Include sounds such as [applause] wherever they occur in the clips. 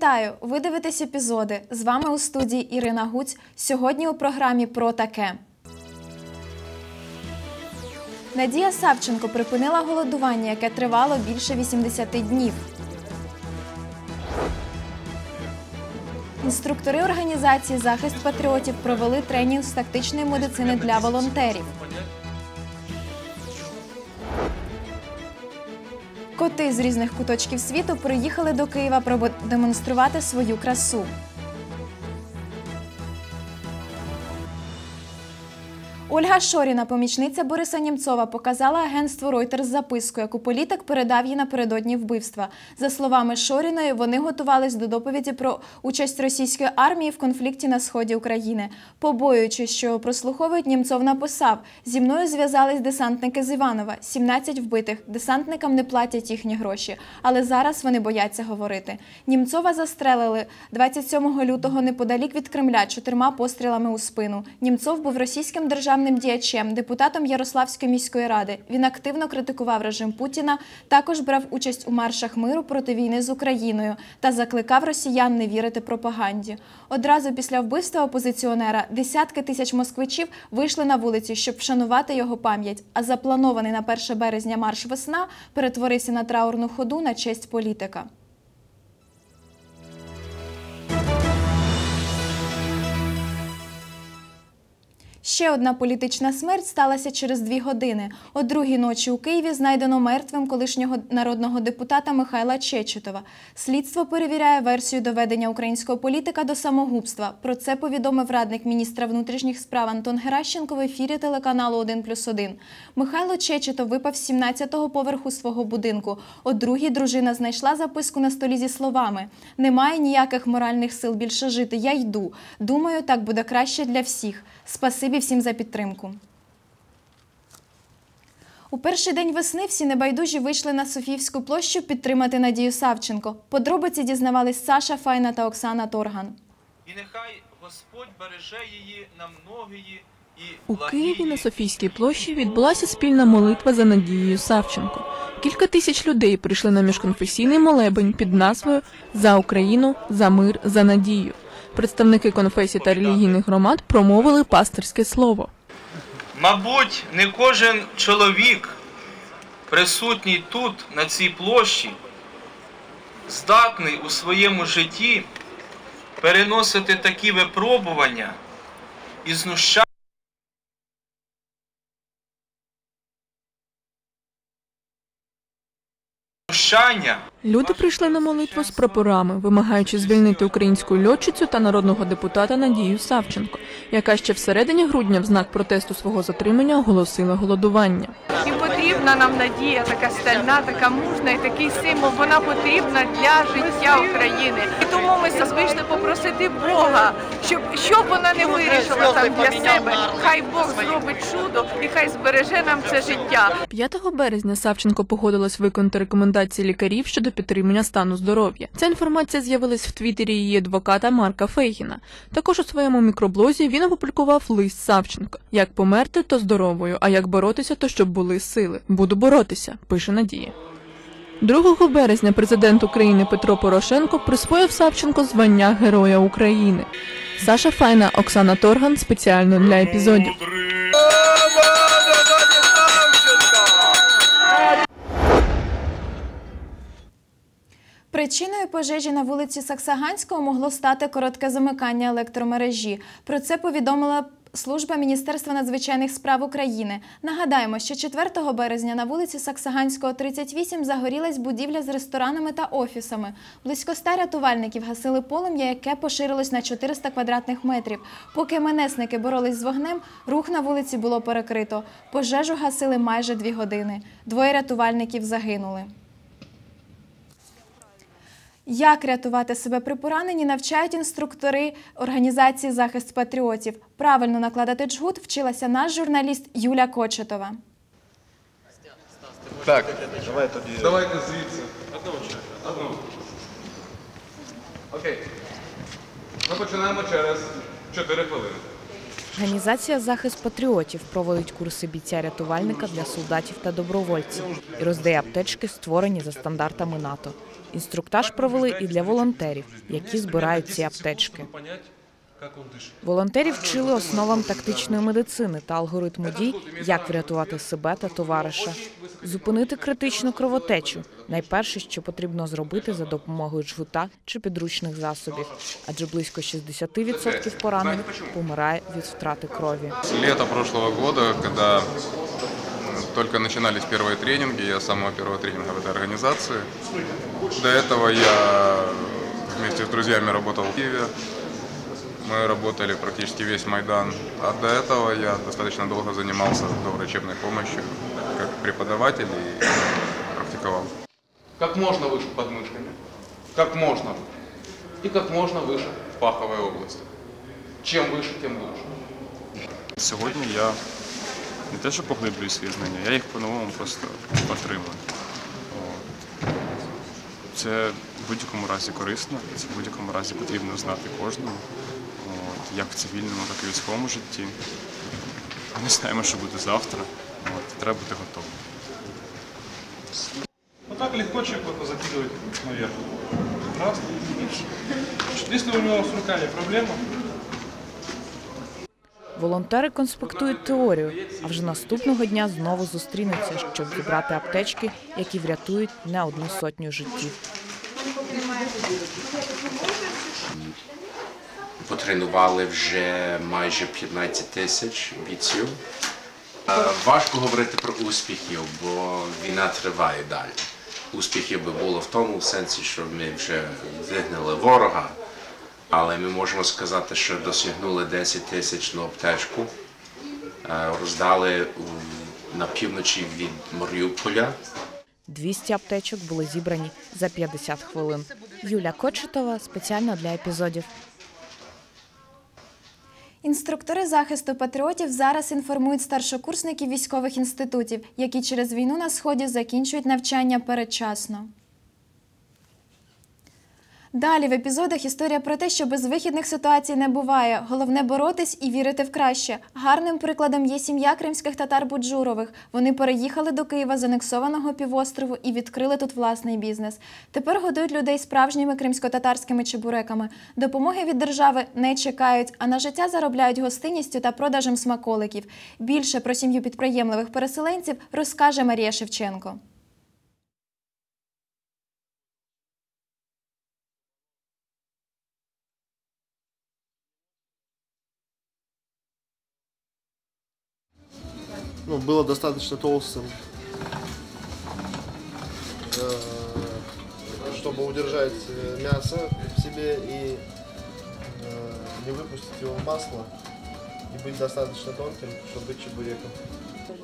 Вітаю! Ви дивитесь епізоди. З вами у студії Ірина Гуць. Сьогодні у програмі про таке. Надія Савченко припинила голодування, яке тривало більше 80 днів. Інструктори організації Захист патріотів провели тренінг з тактичної медицини для волонтерів. Коти з різних куточків світу приїхали до Києва продемонструвати свою красу. Ольга Шоріна, помічниця Бориса Німцова, показала агентству Reuters записку, яку політик передав їй напередодні вбивства. За словами Шоріної, вони готувались до доповіді про участь російської армії в конфлікті на сході України. Побоюючись, що прослуховують, Німцов написав: зі мною зв'язались десантники з Іванова, 17 вбитих. Десантникам не платять їхні гроші, але зараз вони бояться говорити. Німцова застрелили 27 лютого неподалік від Кремля чотирма пострілами у спину. Німцов був російським державним діячем, депутатом Ярославської міської ради. Він активно критикував режим Путіна, також брав участь у маршах миру проти війни з Україною та закликав росіян не вірити пропаганді. Одразу після вбивства опозиціонера десятки тисяч москвичів вийшли на вулиці, щоб вшанувати його пам'ять. А запланований на 1 березня марш весна перетворився на траурну ходу на честь політика. Ще одна політична смерть сталася через дві години. О другій ночі у Києві знайдено мертвим колишнього народного депутата Михайла Чечетова. Слідство перевіряє версію доведення українського політика до самогубства. Про це повідомив радник міністра внутрішніх справ Антон Геращенко в ефірі телеканалу «1 плюс 1». Михайло Чечетов випав з 17-го поверху свого будинку. О другій дружина знайшла записку на столі зі словами: Немає ніяких моральних сил більше жити. Я йду. Думаю, так буде краще для всіх. Спасибі всім за підтримку. У перший день весни всі небайдужі вийшли на Софіївську площу підтримати Надію Савченко. Подробиці дізнавались Саша Файна та Оксана Торган. І нехай Господь береже її на многії і У. Києві на Софійській площі відбулася спільна молитва за Надією Савченко. Кілька тисяч людей прийшли на міжконфесійний молебень під назвою За Україну, за мир, за надію. Представники конфесій та релігійних громад промовили пастирське слово. Мабуть, не кожен чоловік, присутній тут, на цій площі, здатний у своєму житті переносити такі випробування і знущання. Знущання Люди прийшли на молитву з прапорами, вимагаючи звільнити українську льотчицю та народного депутата Надію Савченко, яка ще всередині грудня в знак протесту свого затримання оголосила голодування. І потрібна нам надія, така стальна, така мужна і такий символ. Вона потрібна для життя України. І тому ми вийшли попросити Бога, щоб що б вона не вирішила там для себе. Хай Бог зробить чудо і хай збереже нам це життя. 5 березня Савченко погодилась виконати рекомендації лікарів щодо підтримання стану здоров'я. Ця інформація з'явилась в твіттері її адвоката Марка Фейгіна. Також у своєму мікроблозі він опублікував лист Савченко: як померти, то здоровою, а як боротися, то щоб були сили. Буду боротися, пише Надія. 2 березня президент України Петро Порошенко присвоїв Савченко звання Героя України. Саша Файна, Оксана Торган спеціально для епізодів. Причиною пожежі на вулиці Саксаганського могло стати коротке замикання електромережі. Про це повідомила служба Міністерства надзвичайних справ України. Нагадаємо, що 4 березня на вулиці Саксаганського, 38 загорілась будівля з ресторанами та офісами. Близько ста рятувальників гасили полум'я, яке поширилось на 400 квадратних метрів. Поки менесники боролись з вогнем, рух на вулиці було перекрито. Пожежу гасили майже дві години. Двоє рятувальників загинули. Як рятувати себе при пораненні, навчають інструктори організації захист патріотів. Правильно накладати джгут вчилася наш журналіст Юля Кочетова. Так, давай тоді. Давайте звідси. Одного Одного. Окей. Ми починаємо через 4 хвилини. Організація захист патріотів проводить курси бійця-рятувальника для солдатів та добровольців і роздає аптечки, створені за стандартами НАТО. Інструктаж провели і для волонтерів, які збирають ці аптечки. Волонтерів вчили основам тактичної медицини та алгоритму дій, як врятувати себе та товариша, зупинити критичну кровотечу. Найперше, що потрібно зробити за допомогою жгута чи підручних засобів, адже близько 60% поранених помирає від втрати крові. Лето прошлого года, когда м, только начинались первые тренинги, я с самого первого тренинга в этой организации. До этого я вместе с друзьями работал в Киеве. Мы работали практически весь Майдан. А до этого я достаточно долго занимался доврачебной помощью как преподаватель и практиковал. Как можно выше подмышками, как можно, и как можно выше в паховой области. Чем выше, тем лучше. Сьогодні я не те, що поглиблюю свої знання, я їх по-новому просто отримую. Це в будь-якому разі корисно, це в будь-якому разі потрібно знати кожному, От. як в цивільному, так і в військовому житті. Ми не знаємо, що буде завтра. От. Треба бути готовим. Вот так легко человеку закидывать наверх. Раз, дальше. Если у него с руками проблема, Волонтери конспектують теорію, а вже наступного дня знову зустрінуться, щоб зібрати аптечки, які врятують не одну сотню життів. Потренували вже майже 15 тисяч бійців. Е, Важко говорити про успіхів, бо війна триває далі. Успіхів би було в тому сенсі, що ми вже вигнали ворога, але ми можемо сказати, що досягнули 10 тисячну аптечку, Е, роздали на півночі від Маріуполя. 200 аптечок були зібрані за 50 хвилин. Юля Кочетова спеціально для епізодів. Інструктори захисту патріотів зараз інформують старшокурсників військових інститутів, які через війну на сході закінчують навчання передчасно. Далі в епізодах історія про те, що безвихідних ситуацій не буває. Головне боротись і вірити в краще. Гарним прикладом є сім'я кримських татар Буджурових. Вони переїхали до Києва з анексованого півострову і відкрили тут власний бізнес. Тепер годують людей справжніми кримсько-татарськими чебуреками. Допомоги від держави не чекають, а на життя заробляють гостинністю та продажем смаколиків. Більше про сім'ю підприємливих переселенців розкаже Марія Шевченко. ну, было достаточно толстым, э, чтобы удержать э, мясо в себе и э, не выпустить его в масло и быть достаточно тонким, чтобы быть чебуреком.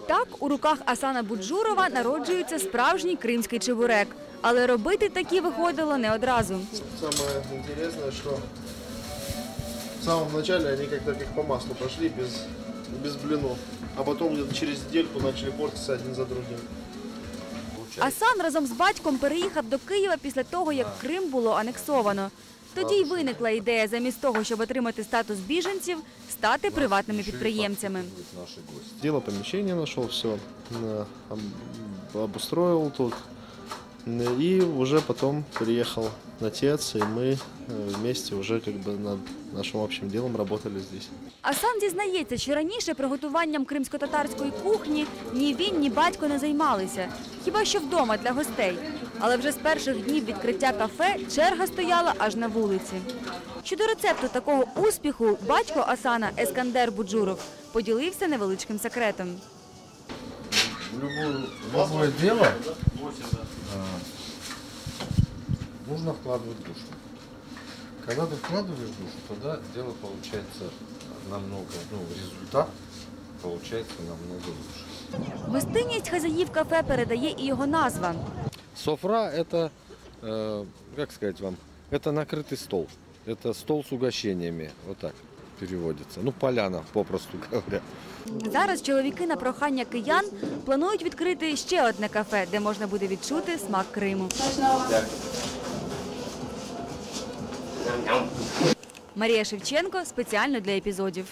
Так, у руках Асана Буджурова народжується справжній кримський чебурек. Але робити такі виходило не одразу. Самое интересное, что в самом начале они как-то как по маслу пошли без, без блинов, а потом где-то через недельку начали портиться один за другим. Асан разом з батьком переїхав до Києва після того, як Крим було анексовано. Тоді й виникла ідея замість того, щоб отримати статус біженців, стати приватними підприємцями. Дело помещение нашел, все, обустроил тут. И уже потом приехал отец, и мы э, вместе уже как бы над нашим общим делом работали здесь. Асан зізнається, що раніше приготуванням кримсько-татарської кухні ні він, ні батько не займалися, хіба що вдома для гостей. Але вже з перших днів відкриття кафе черга стояла аж на вулиці. Щодо рецепту такого успіху, батько Асана Ескандер Буджуров поділився невеличким секретом. любое дело а, нужно вкладывать душу. Когда ты вкладываешь душу, тогда дело получается намного, ну, результат получается намного лучше. Гостинність хазяїв кафе передає і його назва. Софра это, э, как сказать вам, это накрытый стол. Это стол с угощениями, вот так переводится. Ну, поляна, попросту говоря. Зараз чоловіки на прохання киян планують відкрити ще одне кафе, де можна буде відчути смак Криму. Марія Шевченко спеціально для епізодів.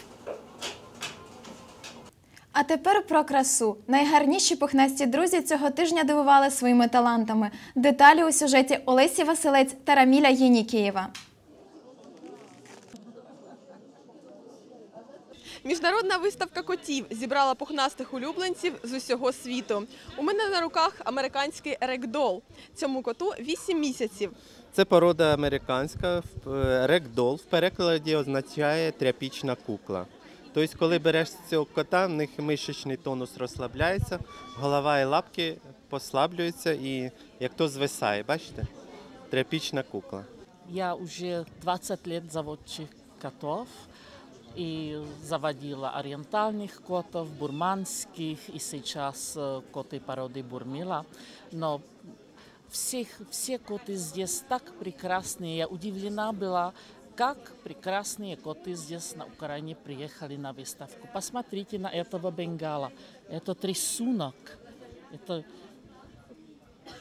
А тепер про красу. Найгарніші пухнасті друзі цього тижня дивували своїми талантами. Деталі у сюжеті Олесі Василець та Раміля Єнікієва. Міжнародна виставка котів зібрала пухнастих улюбленців з усього світу. У мене на руках американський рекдол. Цьому коту 8 місяців. Це порода американська, в- рекдол в перекладі означає тряпічна кукла. Тобто, коли береш цього кота, в них мишечний тонус розслабляється, голова і лапки послаблюються і як то звисає, бачите? Тряпічна кукла. Я уже 20 лет заводчик котов и заводила ориентальных котов, бурманских и сейчас э, коты породы бурмила. Но всех, все коты здесь так прекрасные. Я удивлена была, как прекрасные коты здесь на Украине приехали на выставку. Посмотрите на этого бенгала. Это рисунок. Это,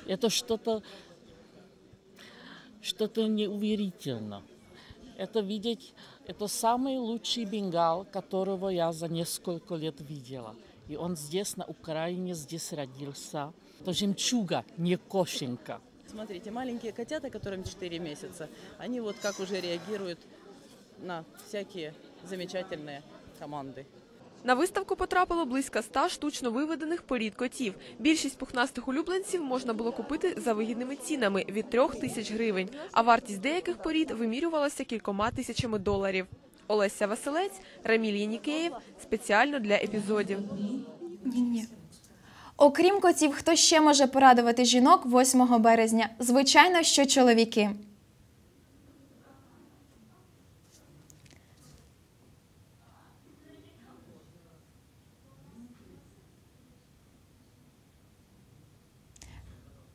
это что-то что-то неуверительно. Это видеть, это самый лучший бенгал, которого я за несколько лет видела. И он здесь, на Украине, здесь родился. Это жемчуга, не кошенька. Смотрите, маленькие котята, которым 4 месяца, они вот как уже реагируют на всякие замечательные команды. На виставку потрапило близько 100 штучно виведених порід котів. Більшість пухнастих улюбленців можна було купити за вигідними цінами від 3 тисяч гривень, а вартість деяких порід вимірювалася кількома тисячами доларів. Олеся Василець, Раміль Єнікеєв спеціально для епізодів. Ні-ні. Окрім котів, хто ще може порадувати жінок 8 березня? Звичайно, що чоловіки.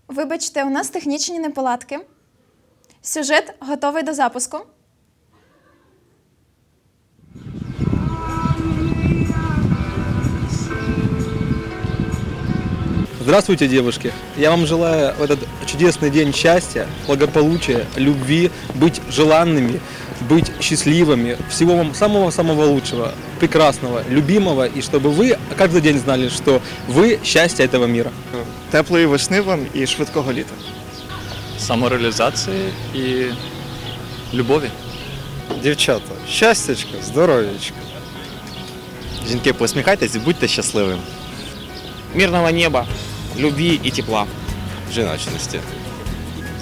Вибачте, у нас технічні неполадки. Сюжет готовий до запуску. Здравствуйте, девушки! Я вам желаю в этот чудесный день счастья, благополучия, любви, быть желанными, быть счастливыми, всего вам самого-самого лучшего, прекрасного, любимого, и чтобы вы каждый день знали, что вы счастье этого мира. Теплої весни вам і швидкого літа. самореалізації і любові. Дівчата, щастячка, здоров'ячка. Жінки, посміхайтесь і будьте щасливими. Мирного неба, любві і тепла. Жіночності.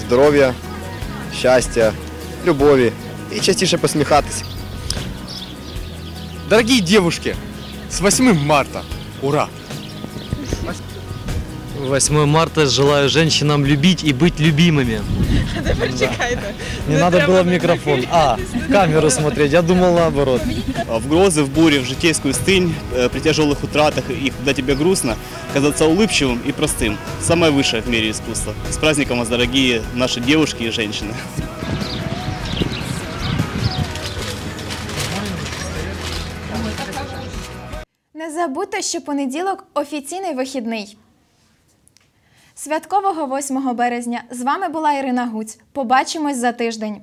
Здоров'я, щастя, любові і частіше посміхатися. Дорогие девушки, с 8 марта! Ура! 8 марта желаю женщинам любить и быть любимыми. [laughs] Не надо было в микрофон. А, в камеру смотреть. Я думал наоборот. В грозы, в буре, в житейскую стынь, э, при тяжелых утратах и когда тебе грустно, казаться улыбчивым и простым. Самое высшее в мире искусство. С праздником вас, дорогие наши девушки и женщины. Не забудьте, що понеділок офіційний вихідний. Святкового 8 березня з вами була Ірина Гуць. Побачимось за тиждень.